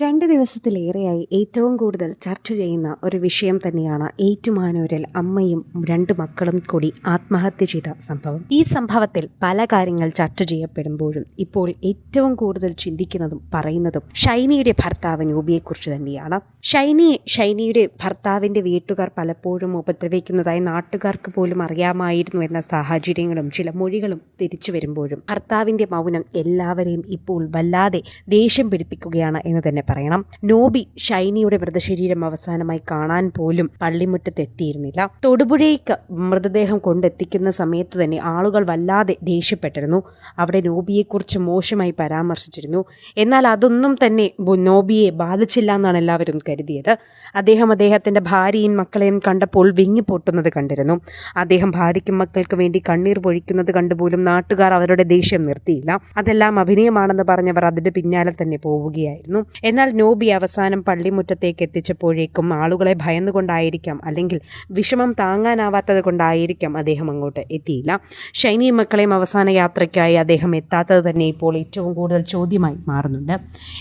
രണ്ട് ദിവസത്തിലേറെയായി ഏറ്റവും കൂടുതൽ ചർച്ച ചെയ്യുന്ന ഒരു വിഷയം തന്നെയാണ് ഏറ്റുമാനൂരിൽ അമ്മയും രണ്ട് മക്കളും കൂടി ആത്മഹത്യ ചെയ്ത സംഭവം. ഈ സംഭവത്തിൽ പല കാര്യങ്ങൾ ചർച്ച ചെയ്യപ്പെടുമ്പോഴും ഇപ്പോൾ ഏറ്റവും കൂടുതൽ ചിന്തിക്കുന്നതും പറയുന്നതും ഷൈനിയുടെ ഭർത്താവ് നൂബിയെക്കുറിച്ച് തന്നെയാണ്. ഷൈനിയെ ഷൈനിയുടെ ഭർത്താവിന്റെ വീട്ടുകാർ പലപ്പോഴും ഉപദ്രവിക്കുന്നതായി നാട്ടുകാർക്ക് പോലും അറിയാമായിരുന്നു എന്ന സാഹചര്യങ്ങളും ചില മൊഴികളും തിരിച്ചു വരുമ്പോഴും. ഭർത്താവിന്റെ മൗനം എല്ലാവരെയും ഇപ്പോൾ വല്ലാതെ ദേഷ്യം പിടിപ്പിക്കുകയാണ് എന്ന് തന്നെ പറയണം. നോബി ഷൈനിയുടെ മൃതശരീരം അവസാനമായി കാണാൻ പോലും പള്ളിമുറ്റത്ത് എത്തിയിരുന്നില്ല തൊടുപുഴയ്ക്ക് മൃതദേഹം കൊണ്ടെത്തിക്കുന്ന സമയത്ത് തന്നെ ആളുകൾ വല്ലാതെ ദേഷ്യപ്പെട്ടിരുന്നു. അവിടെ നോബിയെക്കുറിച്ച് മോശമായി പരാമർശിച്ചിരുന്നു. എന്നാൽ അതൊന്നും തന്നെ നോബിയെ ബാധിച്ചില്ല എന്നാണ് എല്ലാവരും കരുതിയത്. അദ്ദേഹം അദ്ദേഹത്തിന്റെ ഭാര്യയും മക്കളെയും കണ്ടപ്പോൾ വിങ്ങി പൊട്ടുന്നത് കണ്ടിരുന്നു. അദ്ദേഹം ഭാര്യയ്ക്കും മക്കൾക്ക് വേണ്ടി കണ്ണീർ പൊഴിക്കുന്നത് കണ്ടുപോലും നാട്ടുകാർ അവരുടെ ദേഷ്യം നിർത്തിയില്ല. അതെല്ലാം അഭിനയമാണെന്ന് പറഞ്ഞവർ അതിന്റെ പിന്നാലെ തന്നെ പോവുകയായിരുന്നു. എന്നാൽ നോബി അവസാനം പള്ളിമുറ്റത്തേക്ക് എത്തിച്ചപ്പോഴേക്കും ആളുകളെ ഭയന്നുകൊണ്ടായിരിക്കാം അല്ലെങ്കിൽ വിഷമം താങ്ങാനാവാത്തത് കൊണ്ടായിരിക്കാം അദ്ദേഹം അങ്ങോട്ട് എത്തിയില്ല. ഷൈനിയും മക്കളെയും അവസാന യാത്രയ്ക്കായി അദ്ദേഹം എത്താത്തത് തന്നെ ഇപ്പോൾ ഏറ്റവും കൂടുതൽ ചോദ്യമായി മാറുന്നുണ്ട്.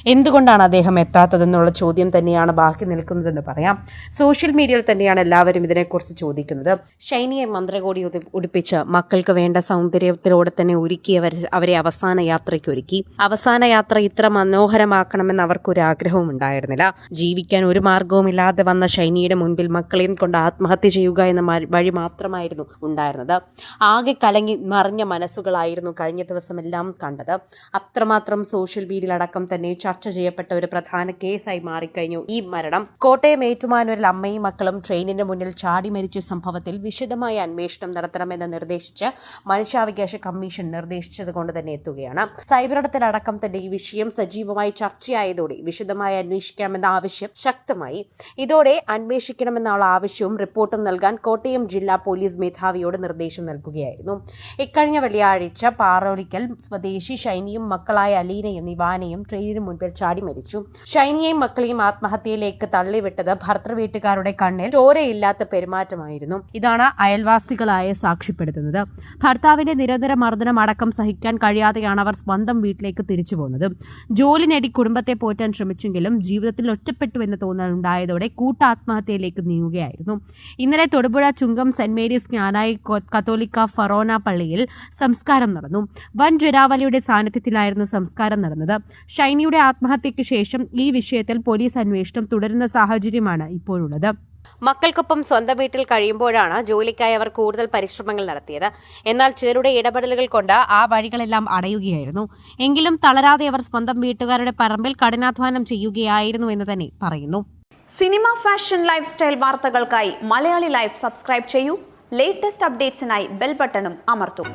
എന്തുകൊണ്ടാണ് അദ്ദേഹം എത്താത്തതെന്നുള്ള ചോദ്യം തന്നെയാണ് ബാക്കി നിൽക്കുന്നതെന്ന് പറയാം. സോഷ്യൽ മീഡിയയിൽ തന്നെയാണ് എല്ലാവരും ഇതിനെക്കുറിച്ച് ചോദിക്കുന്നത്. ഷൈനിയെ മന്ത്രകോടി ഉടുപ്പിച്ച് മക്കൾക്ക് വേണ്ട സൗന്ദര്യത്തിലൂടെ തന്നെ ഒരുക്കിയവർ അവരെ അവസാന യാത്രയ്ക്ക് ഒരുക്കി. അവസാന യാത്ര ഇത്ര മനോഹരമാക്കണമെന്ന് അവർക്കൊരു ആഗ്രഹവും ഉണ്ടായിരുന്നില്ല. ജീവിക്കാൻ ഒരു മാർഗവുമില്ലാതെ വന്ന ഷൈനിയുടെ മുൻപിൽ മക്കളെയും കൊണ്ട് ആത്മഹത്യ ചെയ്യുക എന്ന വഴി മാത്രമായിരുന്നു ഉണ്ടായിരുന്നത്. ആകെ കലങ്ങി മറിഞ്ഞ മനസ്സുകളായിരുന്നു കഴിഞ്ഞ ദിവസമെല്ലാം കണ്ടത്. അത്രമാത്രം സോഷ്യൽ മീഡിയയിലടക്കം തന്നെ ചർച്ച ചെയ്യപ്പെട്ട ഒരു പ്രധാന കേസായി മാറിക്കഴിഞ്ഞു. ഈ മരണം. കോട്ടയം ഏറ്റുമാനൂരിൽ അമ്മയും മക്കളും ട്രെയിനിന് മുന്നിൽ ചാടി മരിച്ച സംഭവത്തിൽ വിശദമായ അന്വേഷണം നടത്തണമെന്ന് നിർദ്ദേശിച്ച് മനുഷ്യാവകാശ കമ്മീഷൻ നിർദ്ദേശിച്ചത് കൊണ്ട് തന്നെ എത്തുകയാണ്. സൈബറിടത്തിലടക്കം തന്നെ ഈ വിഷയം സജീവമായി ചർച്ചയായതോടെ വിശദമായി അന്വേഷിക്കണമെന്ന ആവശ്യം ശക്തമായി. ഇതോടെ അന്വേഷിക്കണമെന്നുള്ള ആവശ്യവും റിപ്പോർട്ടും നൽകാൻ കോട്ടയം ജില്ലാ പോലീസ് മേധാവിയോട് നിർദ്ദേശം നൽകുകയായിരുന്നു. ഇക്കഴിഞ്ഞ വെള്ളിയാഴ്ച പാറോളിക്കൽ സ്വദേശി ഷൈനിയും മക്കളായ അലീനയും നിവാനയും ട്രെയിനിന് മുൻപിൽ ചാടി മരിച്ചു. ഷൈനിയെയും മക്കളെയും ആത്മഹത്യയിലേക്ക് തള്ളിവിട്ടത് ഭർത്തൃ വീട്ടുകാരുടെ കണ്ണിൽ ചോരയില്ലാത്ത പെരുമാറ്റമായിരുന്നു. ഇതാണ് അയൽവാസികളായ സാക്ഷ്യപ്പെടുത്തുന്നത്. ഭർത്താവിന്റെ നിരന്തര മർദ്ദനം അടക്കം സഹിക്കാൻ കഴിയാതെയാണ് അവർ സ്വന്തം വീട്ടിലേക്ക് തിരിച്ചു പോകുന്നത്. ജോലി നേടി കുടുംബത്തെ പോറ്റാൻ ശ്രമിച്ചെങ്കിലും ജീവിതത്തിൽ ഒറ്റപ്പെട്ടു എന്ന് തോന്നൽ ഉണ്ടായതോടെ കൂട്ടാത്മഹത്യയിലേക്ക് നീങ്ങുകയായിരുന്നു. ഇന്നലെ തൊടുപുഴ ചുങ്കം സെന്റ് മേരീസ് ജ്ഞാനായി കത്തോലിക്ക ഫറോന പള്ളിയിൽ സംസ്കാരം നടന്നു. വൻ ജ്വരാവലിയുടെ സാന്നിധ്യത്തിലായിരുന്നു സംസ്കാരം നടന്നത്. ഷൈനിയുടെ ആത്മഹത്യയ്ക്ക് ശേഷം ഈ വിഷയത്തിൽ പോലീസ് അന്വേഷണം തുടരുന്ന സാഹചര്യമാണ് ഇപ്പോഴുള്ളത്. മക്കൾക്കൊപ്പം സ്വന്തം വീട്ടിൽ കഴിയുമ്പോഴാണ് ജോലിക്കായി അവർ കൂടുതൽ പരിശ്രമങ്ങൾ നടത്തിയത്. എന്നാൽ ചിലരുടെ ഇടപെടലുകൾ കൊണ്ട് ആ വഴികളെല്ലാം അടയുകയായിരുന്നു. എങ്കിലും തളരാതെ അവർ സ്വന്തം വീട്ടുകാരുടെ പറമ്പിൽ കഠിനാധ്വാനം ചെയ്യുകയായിരുന്നു എന്ന് തന്നെ പറയുന്നു. സിനിമ ഫാഷൻ ലൈഫ് സ്റ്റൈൽ വാർത്തകൾക്കായി മലയാളി ലൈഫ് സബ്സ്ക്രൈബ് ചെയ്യൂ. ലേറ്റസ്റ്റ് അപ്ഡേറ്റ്സിനായി ബെൽ ബട്ടണും അമർത്തും.